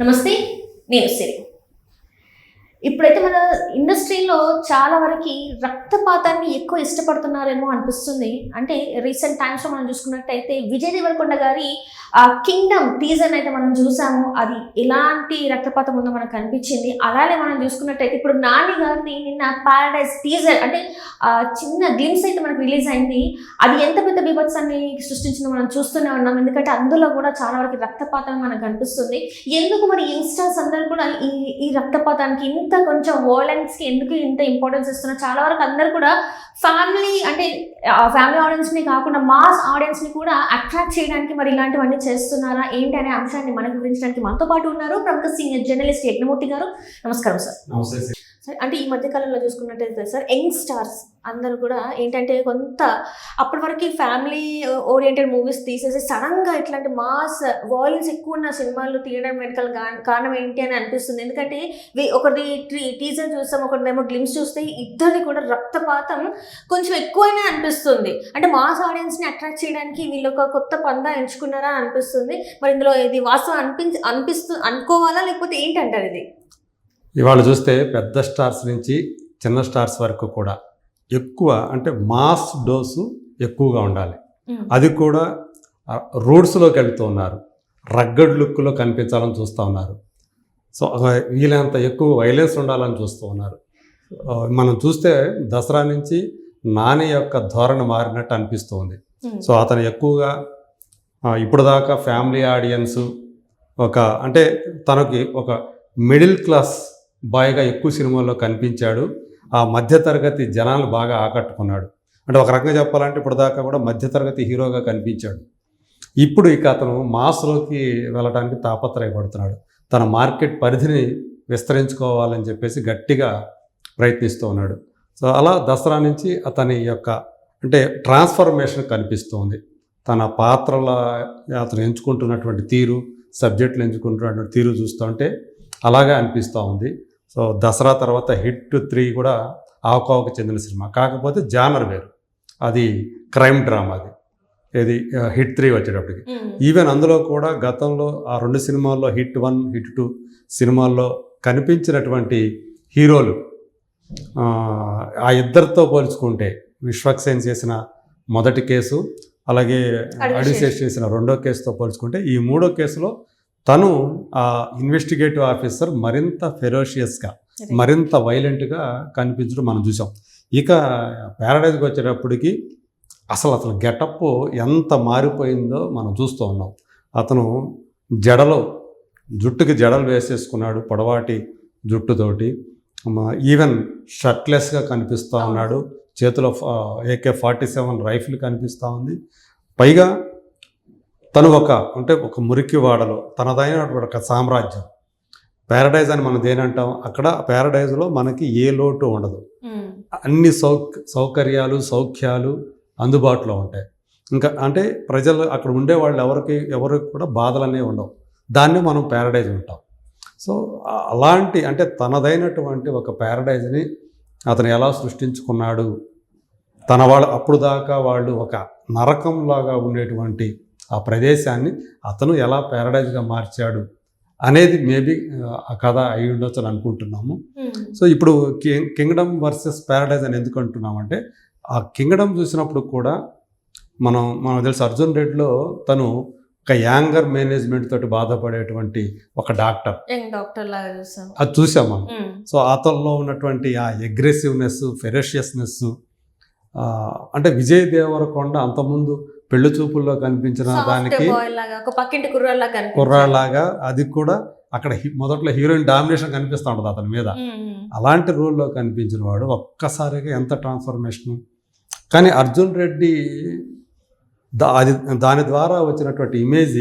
నమస్తే నేను సిరి. ఇప్పుడైతే మన ఇండస్ట్రీలో చాలా వరకు రక్తపాతాన్ని ఎక్కువ ఇష్టపడుతున్నారేమో అనిపిస్తుంది. అంటే రీసెంట్ టైమ్స్లో మనం చూసుకున్నట్టయితే విజయ్ దేవరకొండ గారి కింగ్డమ్ టీజర్ అయితే మనం చూసాము. అది ఎలాంటి రక్తపాతం ఉందో మనకు కనిపించింది అలానే మనం చూసుకున్నట్టయితే ఇప్పుడు నాని గారిని నిన్న పారాడైజ్ టీజర్ అంటే చిన్న గ్లిమ్స్ అయితే మనకు రిలీజ్ అయింది. అది ఎంత పెద్ద బీభత్సాన్ని సృష్టించిందో మనం చూస్తూనే ఉన్నాం. ఎందుకంటే అందులో కూడా చాలా వరకు రక్తపాతం మనకు కనిపిస్తుంది ఎందుకు మరి యంగ్స్టర్స్ అందరూ కూడా ఈ ఈ రక్తపాతానికి ఇంత కొంచెం వోలెన్స్కి ఎందుకు ఇంత ఇంపార్టెన్స్ ఇస్తున్నారు చాలా వరకు అందరూ కూడా ఫ్యామిలీ అంటే ఫ్యామిలీ ఆడియన్స్ని కాకుండా మాస్ ఆడియన్స్ని కూడా అట్రాక్ట్ చేయడానికి మరి ఇలాంటివన్నీ చేస్తున్నారా? ఏంటి అనే అంశాన్ని మనకు గురించడానికి మనతో పాటు ఉన్నారు ప్రముఖ సీనియర్ జర్నలిస్ట్ యజ్ఞమూర్తి గారు. నమస్కారం సార్ నమస్తే అంటే ఈ మధ్య కాలంలో చూసుకున్నట్టయితే సార్ యంగ్ స్టార్స్ అందరూ కూడా ఏంటంటే కొంత అప్పటి వరకు ఫ్యామిలీ ఓరియంటెడ్ మూవీస్ తీసేసి సడన్గా ఇట్లాంటి మాస్ వాయిలెన్స్ ఎక్కువ ఉన్న సినిమాలు తీయడం వెనకాల కారణం ఏంటి అని అనిపిస్తుంది. ఎందుకంటే ఒకరిది ట్రీ టీజర్ చూస్తాం ఒకరిదేమో గ్లిమ్స్ చూస్తే ఇద్దరిది కూడా రక్తపాతం కొంచెం ఎక్కువైనా అనిపిస్తుంది. అంటే మాస్ ఆడియన్స్ని అట్రాక్ట్ చేయడానికి వీళ్ళు ఒక కొత్త పందా ఎంచుకున్నారా అని అనిపిస్తుంది. మరి ఇందులో ఇది వాస్తవం అనిపించి అనిపిస్తు అనుకోవాలా? లేకపోతే ఏంటంటారు ఇది? ఇవాళ చూస్తే పెద్ద స్టార్స్ నుంచి చిన్న స్టార్స్ వరకు కూడా ఎక్కువ అంటే మాస్ డోసు ఎక్కువగా ఉండాలి. అది కూడా రోడ్స్లోకి వెళ్తూ ఉన్నారు. రగ్గడ్ లుక్లో కనిపించాలని చూస్తూ ఉన్నారు. సో వీలైనంత ఎక్కువ వైలెన్స్ ఉండాలని చూస్తూ ఉన్నారు. మనం చూస్తే దసరా నుంచి నాని యొక్క ధోరణి మారినట్టు అనిపిస్తుంది సో అతను ఎక్కువగా ఇప్పుడు దాకా ఫ్యామిలీ ఆడియన్స్ ఒక అంటే తనకి ఒక మిడిల్ క్లాస్ బాయ్గా ఎక్కువ సినిమాల్లో కనిపించాడు. ఆ మధ్యతరగతి జనాలు బాగా ఆకట్టుకున్నాడు. అంటే ఒక రకంగా చెప్పాలంటే ఇప్పటిదాకా దాకా కూడా మధ్యతరగతి హీరోగా కనిపించాడు. ఇప్పుడు ఇక అతను మాస్లోకి వెళ్ళడానికి తాపత్రయపడుతున్నాడు. తన మార్కెట్ పరిధిని విస్తరించుకోవాలని చెప్పేసి గట్టిగా ప్రయత్నిస్తూ ఉన్నాడు. సో అలా దసరా నుంచి అతని యొక్క అంటే ట్రాన్స్ఫర్మేషన్ కనిపిస్తుంది. తన పాత్రల అతను ఎంచుకుంటున్నటువంటి తీరు సబ్జెక్టులు ఎంచుకుంటున్నటువంటి తీరు చూస్తుంటే అలాగే అనిపిస్తూ ఉంది. సో దసరా తర్వాత హిట్ త్రీ కూడా ఆవకావకు చెందిన సినిమా. కాకపోతే జానర్ వేరు. అది క్రైమ్ డ్రామా అది. ఇది హిట్ త్రీ వచ్చేటప్పటికి. ఈవెన్ అందులో కూడా గతంలో ఆ రెండు సినిమాల్లో హిట్ వన్ హిట్ టూ సినిమాల్లో కనిపించినటువంటి హీరోలు ఆ, ఇద్దరితో పోల్చుకుంటే విశ్వక్సేన్ చేసిన మొదటి కేసు అలాగే. అడివిశేష్ చేసిన రెండో కేసుతో పోల్చుకుంటే ఈ మూడో కేసులో తను ఆ ఇన్వెస్టిగేటివ్ ఆఫీసర్ మరింత ఫెరోషియస్గా మరింత వైలెంట్గా కనిపించడం మనం చూసాం. ఇక ప్యారడైజ్కి వచ్చేటప్పటికి అసలు అతను గెటప్ ఎంత మారిపోయిందో మనం చూస్తూ ఉన్నాం. అతను జడలో జుట్టుకి జడలు వేసేసుకున్నాడు పొడవాటి జుట్టుతోటి. ఈవెన్ షర్ట్లెస్గా కనిపిస్తూ ఉన్నాడు. చేతిలో ఏకే ఫార్టీ సెవెన్ రైఫిల్ కనిపిస్తూ ఉంది. పైగా తను ఒక అంటే ఒక మురికి వాడలో తనదైనటువంటి ఒక సామ్రాజ్యం. ప్యారడైజ్ అని మనం దేనంటాం అక్కడ ప్యారడైజ్లో మనకి ఏ లోటు ఉండదు. అన్ని సౌక్ సౌకర్యాలు సౌఖ్యాలు అందుబాటులో ఉంటాయి. ఇంకా అంటే ప్రజలు అక్కడ ఉండే వాళ్ళు ఎవరికి ఎవరికి కూడా బాధలు అనేవి ఉండవు. దాన్నే మనం ప్యారడైజ్ ఉంటాం సో అలాంటి అంటే తనదైనటువంటి ఒక ప్యారడైజ్ని అతను ఎలా సృష్టించుకున్నాడు? తన వాళ్ళు అప్పుడు దాకా వాళ్ళు ఒక నరకంలాగా ఉండేటువంటి ఆ ప్రదేశాన్ని అతను ఎలా ప్యారడైజ్గా మార్చాడు అనేది మేబీ ఆ కథ అయి ఉండొచ్చు అని అనుకుంటున్నాము. సో ఇప్పుడు కింగ్డమ్ వర్సెస్ ప్యారడైజ్ అని ఎందుకు అంటున్నామంటే ఆ కింగ్డమ్ చూసినప్పుడు కూడా మనం మనం తెలుసు అర్జున్ రెడ్డిలో తను ఒక యాంగర్ మేనేజ్మెంట్ తోటి బాధపడేటువంటి ఒక డాక్టర్. డాక్టర్ లాగా చూసాం. అది చూసాం మనం. సో అతనిలో ఉన్నటువంటి ఆ అగ్రెసివ్నెస్ ఫెరోషియస్నెస్ అంటే విజయ్ దేవరకొండ అంతకుముందు పెళ్ళి చూపుల్లో కనిపించిన దానికి కుర్రాళ్ళలాగా అది కూడా అక్కడ మొదట్లో హీరోయిన్ డామినేషన్ కనిపిస్తూ ఉంటుంది అతని మీద. అలాంటి రోల్లో కనిపించిన వాడు ఒక్కసారిగా ఎంత ట్రాన్స్ఫర్మేషన్ కానీ అర్జున్ రెడ్డి దా అది దాని ద్వారా వచ్చినటువంటి ఇమేజ్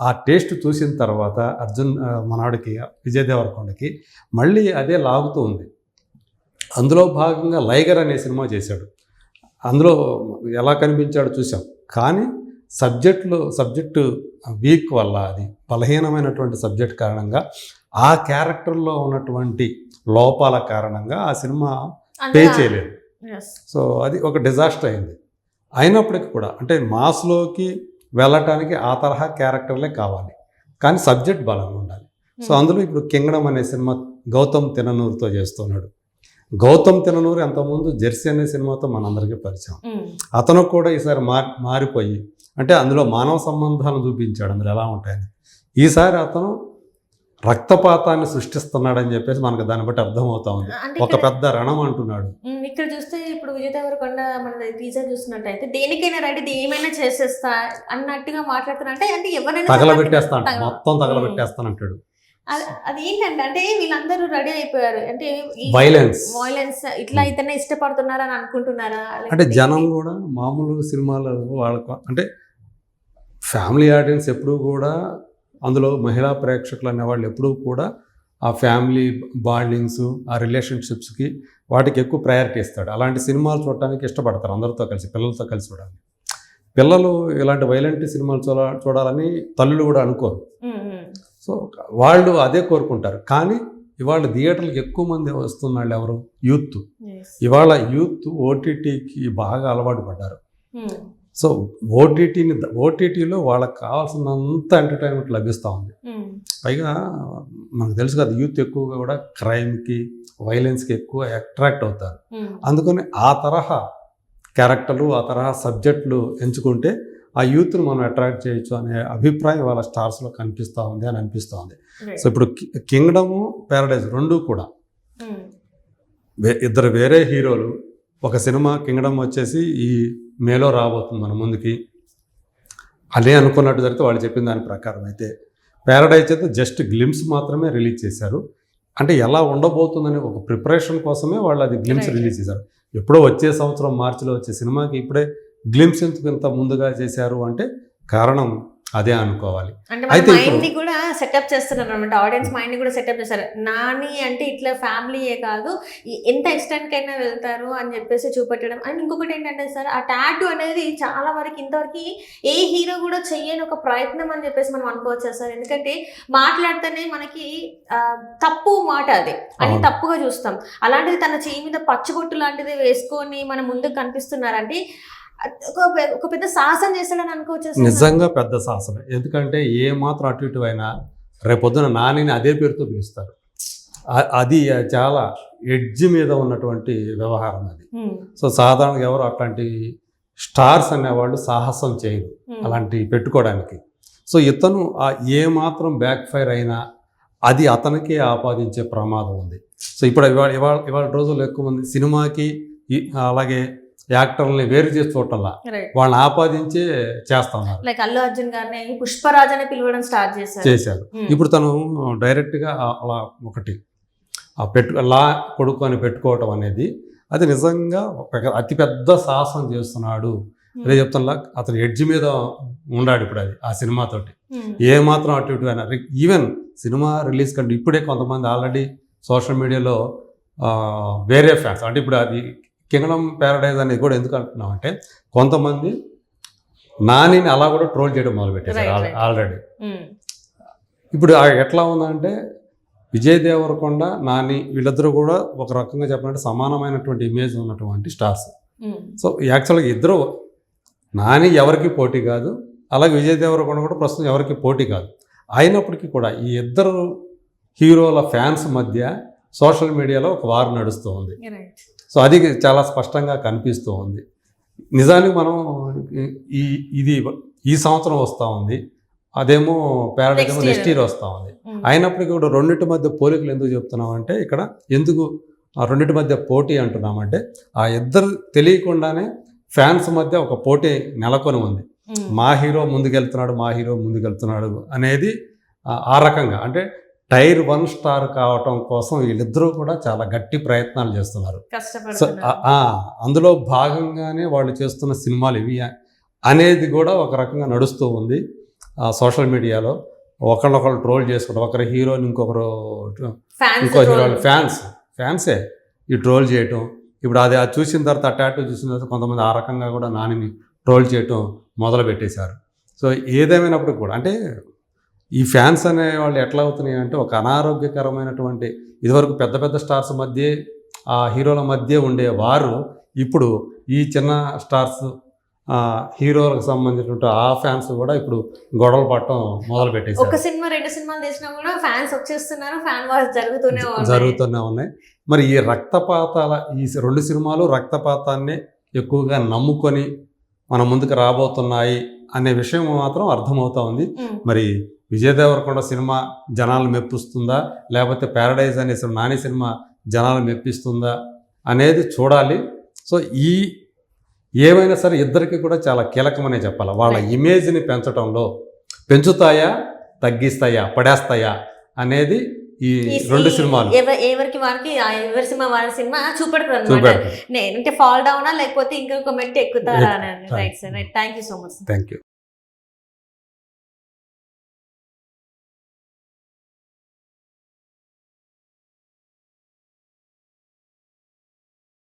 ఆ టేస్ట్ చూసిన తర్వాత అర్జున్ ఆ, మనవాడికి విజయ్ దేవరకొండకి మళ్ళీ అదే లాగుతూ ఉంది. అందులో భాగంగా లైగర్ అనే సినిమా చేశాడు. అందులో ఎలా కనిపించాడో చూసాం కానీ సబ్జెక్టులు సబ్జెక్టు వీక్ వల్ల అది బలహీనమైనటువంటి సబ్జెక్ట్ కారణంగా ఆ క్యారెక్టర్లో ఉన్నటువంటి లోపాల కారణంగా ఆ సినిమా పే చేయలేదు. సో అది ఒక డిజాస్టర్ అయింది. అయినప్పటికీ కూడా అంటే మాస్లోకి వెళ్ళటానికి ఆ తరహా క్యారెక్టర్లే కావాలి. కానీ సబ్జెక్ట్ బలంగా ఉండాలి. సో అందులో ఇప్పుడు కింగడం అనే సినిమా గౌతమ్ తిననూరుతో చేస్తున్నాడు. గౌతమ్ తిననూరు అంతకుముందు జెర్సీ అనే సినిమాతో మనందరికీ పరిచయం. అతను కూడా ఈసారి మార్ మారిపోయి అంటే అందులో మానవ సంబంధాలను చూపించాడు అందులో ఎలా ఉంటాయని. ఈసారి అతను రక్తపాతాన్ని సృష్టిస్తున్నాడని చెప్పేసి మనకు దాన్ని బట్టి అర్థమవుతా ఉంది. ఒక పెద్ద రణం అంటున్నాడు. ఇక్కడ చూస్తే ఇప్పుడు విజయ్ దేవరకొండ మన టీజర్ చూస్తున్నట్టయితే దేనికైనా రెడీ ఏమైనా చేసేస్తా అన్నట్టుగా మాట్లాడుతున్నా. అంటే అంటే ఎవరైనా తగలబెట్టేస్తా అంట తగల- మొత్తం తగలబెట్టేస్తానంటాడు. అది అది ఏంటంటే అంటే వీళ్ళందరూ రెడీ అయిపోయారు. అంటే వైలెన్స్ వైలెన్స్ ఇట్లా అయితేనే ఇష్టపడుతున్నారా అని అనుకుంటున్నారా? అంటే జనం కూడా మామూలు సినిమాలు వాళ్ళకు అంటే ఫ్యామిలీ ఆడియన్స్ ఎప్పుడూ కూడా అందులో మహిళా ప్రేక్షకులు అనేవాళ్ళు ఎప్పుడూ కూడా ఆ ఫ్యామిలీ బాండింగ్స్ ఆ రిలేషన్షిప్స్కి వాటికి ఎక్కువ ప్రయారిటీ ఇస్తాడు. అలాంటి సినిమాలు చూడటానికి ఇష్టపడతారు అందరితో కలిసి పిల్లలతో కలిసి చూడాలి. పిల్లలు ఇలాంటి వైలెంట్ సినిమాలు చూడ చూడాలని తల్లులు కూడా అనుకోరు. ఉమ్, సో వాళ్ళు అదే కోరుకుంటారు. కానీ ఇవాళ థియేటర్లకు ఎక్కువ మంది వస్తున్న వాళ్ళు ఎవరు? యూత్. ఇవాళ యూత్ ఓటీటీకి బాగా అలవాటు పడ్డారు. ఉమ్, సో ఓటీటీని ఓటీటీలో వాళ్ళకి కావాల్సినంత ఎంటర్టైన్మెంట్ లభిస్తూ ఉంది. ఉమ్, పైగా మనకు తెలుసు కదా యూత్ ఎక్కువగా కూడా క్రైమ్కి వైలెన్స్కి ఎక్కువ అట్రాక్ట్ అవుతారు. ఉమ్, అందుకని ఆ తరహా క్యారెక్టర్లు ఆ తరహా సబ్జెక్టులు ఎంచుకుంటే ఆ యూత్ని మనం అట్రాక్ట్ చేయొచ్చు అనే అభిప్రాయం వాళ్ళ స్టార్స్లో కనిపిస్తూ ఉంది అని అనిపిస్తూ ఉంది. సో ఇప్పుడు కింగ్డము ప్యారడైజ్ రెండు కూడా. వే- ఇద్దరు వేరే హీరోలు ఒక సినిమా కింగ్డమ్ వచ్చేసి ఈ మేలో రాబోతుంది మన ముందుకి. అదే అనుకున్నట్టు జరిగితే వాళ్ళు చెప్పిన దాని ప్రకారం అయితే ప్యారడైజ్ అయితే జస్ట్ గ్లిమ్స్ మాత్రమే రిలీజ్ చేశారు. అంటే ఎలా ఉండబోతుందని ఒక ప్రిపరేషన్ కోసమే వాళ్ళు అది గ్లిమ్స్. రిలీజ్ చేశారు. ఎప్పుడో వచ్చే సంవత్సరం మార్చిలో వచ్చే సినిమాకి ఇప్పుడే గ్లిమ్స్ ఎందుకు ఇంత ముందుగా చేశారు అంటే కారణం అదే అనుకోవాలి. అయితే మైండ్ని కూడా సెటప్ చేస్తున్నారు అనమాట ఆడియన్స్ మైండ్ని కూడా సెటప్ చేస్తారు. నాని అంటే ఇట్లా ఫ్యామిలీయే కాదు ఎంత ఎక్స్టెంట్ కైనా వెళ్తారు అని చెప్పేసి చూపెట్టడం. అండ్ ఇంకొకటి ఏంటంటే సార్ ఆ టాటూ అనేది చాలా వరకు ఇంతవరకు ఏ హీరో కూడా చెయ్యని ఒక ప్రయత్నం అని చెప్పేసి మనం అనుకోవచ్చు సార్? ఎందుకంటే మాట్లాడితేనే మనకి తప్పు మాట అది. అని. తప్పుగా చూస్తాం. అలాంటిది తన చేయి మీద పచ్చబొట్టు లాంటిది వేసుకొని మన ముందుకు కనిపిస్తున్నారంటే ఒక పెద్ద సాహసం చేస్తాడని అనుకోవచ్చు నిజంగా పెద్ద సాహసమే. ఎందుకంటే ఏ మాత్రం అటు ఇటు అయినా రేపొద్దున నానిని అదే పేరుతో పిలుస్తారు. అది చాలా ఎడ్జ్ మీద ఉన్నటువంటి వ్యవహారం అది. సో సాధారణంగా ఎవరు అట్లాంటి స్టార్స్ అనేవాళ్ళు సాహసం చేయరు. అలాంటి పెట్టుకోవడానికి. సో ఇతను ఆ ఏ మాత్రం బ్యాక్ ఫైర్ అయినా అది అతనికి ఆపాదించే ప్రమాదం ఉంది. సో ఇప్పుడు ఇవాళ ఇవాళ ఇవాళ రోజుల్లో ఎక్కువ మంది సినిమాకి అలాగే యాక్టర్లని వేరు చేసి చూడటంలా వాళ్ళని ఆపాదించే చేస్తా ఉన్నారు లైక్ అల్లు అర్జున్ గారిని పుష్పరాజ్ అని పిలవడం స్టార్ట్ చేశారు చేశారు ఉమ్. ఇప్పుడు తను డైరెక్ట్గా అలా ఒకటి ఆ పెట్టు లా కొడుకు అని పెట్టుకోవటం అనేది అది నిజంగా ఒక అతిపెద్ద సాహసం చేస్తున్నాడు ఉమ్. అదే చెప్తున్నా అతను ఎడ్జ్ మీద ఉన్నాడు ఇప్పుడు అది ఆ సినిమాతోటి ఉమ్. ఏ మాత్రం అటు ఇటు అయినా ఈవెన్ సినిమా రిలీజ్ కంటే ఇప్పుడే కొంతమంది ఆల్రెడీ సోషల్ మీడియాలో వేరే ఫ్యాన్స్ అంటే ఇప్పుడు అది కింగ్డమ్ ప్యారడైజ్ అనేది కూడా ఎందుకు అంటున్నాం అంటే కొంతమంది నానిని అలా కూడా ట్రోల్ చేయడం right. ఆల్రెడీ ఉమ్. ఇప్పుడు ఎట్లా ఉందంటే విజయ్ దేవరకొండ నాని వీళ్ళిద్దరూ కూడా ఒక రకంగా చెప్పాలంటే సమానమైనటువంటి ఇమేజ్ ఉన్నటువంటి స్టార్స్. సో యాక్చువల్గా ఇద్దరు నాని ఎవరికి పోటీ కాదు అలాగే విజయ్ దేవరకొండ కూడా ప్రస్తుతం ఎవరికి పోటీ కాదు అయినప్పటికీ కూడా ఈ ఇద్దరు హీరోల ఫ్యాన్స్ మధ్య సోషల్ మీడియాలో ఒక వారు నడుస్తూ ఉంది సో అది చాలా స్పష్టంగా కనిపిస్తూ ఉంది నిజానికి మనం ఈ ఇది ఈ సంవత్సరం వస్తూ ఉంది అదేమో year. నెక్స్ట్ ఇయర్ వస్తూ ఉంది ఉమ్. అయినప్పటికీ కూడా రెండింటి మధ్య పోలికలు ఎందుకు చెప్తున్నామంటే ఇక్కడ ఎందుకు ఆ రెండింటి మధ్య పోటీ అంటున్నామంటే ఆ ఇద్దరు తెలియకుండానే ఫ్యాన్స్ మధ్య ఒక పోటీ నెలకొని ఉంది ఉమ్. మా హీరో ముందుకెళ్తున్నాడు మా హీరో ముందుకెళ్తున్నాడు అనేది ఆ రకంగా అంటే టైర్ వన్ స్టార్ కావటం కోసం వీళ్ళిద్దరూ కూడా చాలా గట్టి ప్రయత్నాలు చేస్తున్నారు. అందులో భాగంగానే వాళ్ళు చేస్తున్న సినిమాలు ఇవి అనేది కూడా ఒక రకంగా నడుస్తూ ఉంది ఆ సోషల్ మీడియాలో. ఒకళ్ళొకళ్ళు ట్రోల్ చేసుకోవడం ఒకరి హీరోని ఇంకొకరు ఇంకో హీరో ఫ్యాన్స్ ఫ్యాన్సే ఈ ట్రోల్ చేయటం. ఇప్పుడు అది అది చూసిన తర్వాత ఆ టాటూ చూసిన తర్వాత కొంతమంది ఆ రకంగా కూడా నానిని ట్రోల్ చేయటం మొదలు పెట్టేశారు సో ఏదేమైనప్పుడు కూడా అంటే ఈ ఫ్యాన్స్ అనే వాళ్ళు ఎట్లా అవుతున్నాయి అంటే ఒక అనారోగ్యకరమైనటువంటి ఇదివరకు పెద్ద పెద్ద స్టార్స్ మధ్య ఆ హీరోల మధ్య ఉండే వారు ఇప్పుడు ఈ చిన్న స్టార్స్ హీరోలకు సంబంధించినటువంటి ఆ ఫ్యాన్స్ కూడా ఇప్పుడు గొడవలు పడటం మొదలు ఒక పెట్టేశారు సినిమా రెండు సినిమాలు తీసినా కూడా ఫ్యాన్స్ వచ్చేస్తున్నారు ఫ్యాన్ వార్స్ జరుగుతూనే ఉన్నాయి. జరుగుతూనే ఉన్నాయి. మరి ఈ రక్తపాతాల ఈ రెండు సినిమాలు రక్తపాతాన్ని ఎక్కువగా నమ్ముకొని మన ముందుకు రాబోతున్నాయి అనే విషయం మాత్రం అర్థమవుతా ఉంది. మరి విజయ్ దేవరకొండ సినిమా జనాలు మెప్పిస్తుందా? లేకపోతే ప్యారడైజ్ అనే సినిమా నాని సినిమా జనాలు మెప్పిస్తుందా అనేది చూడాలి. సో ఈ ఏమైనా సరే ఇద్దరికి కూడా చాలా కీలకమనే చెప్పాలి. వాళ్ళ. ఇమేజ్ని పెంచడంలో పెంచుతాయా తగ్గిస్తాయా పడేస్తాయా అనేది ఈ రెండు సినిమాలు. ఎవ- ఎవరికి వారికి ఆ ఎవరి సినిమా వారి సినిమా చూపెడతారు అంటే ఫాల్ డౌనా లేకపోతే ఇంకొక మెట్టు ఎక్కుతారా. Right sir right thank you so much thank you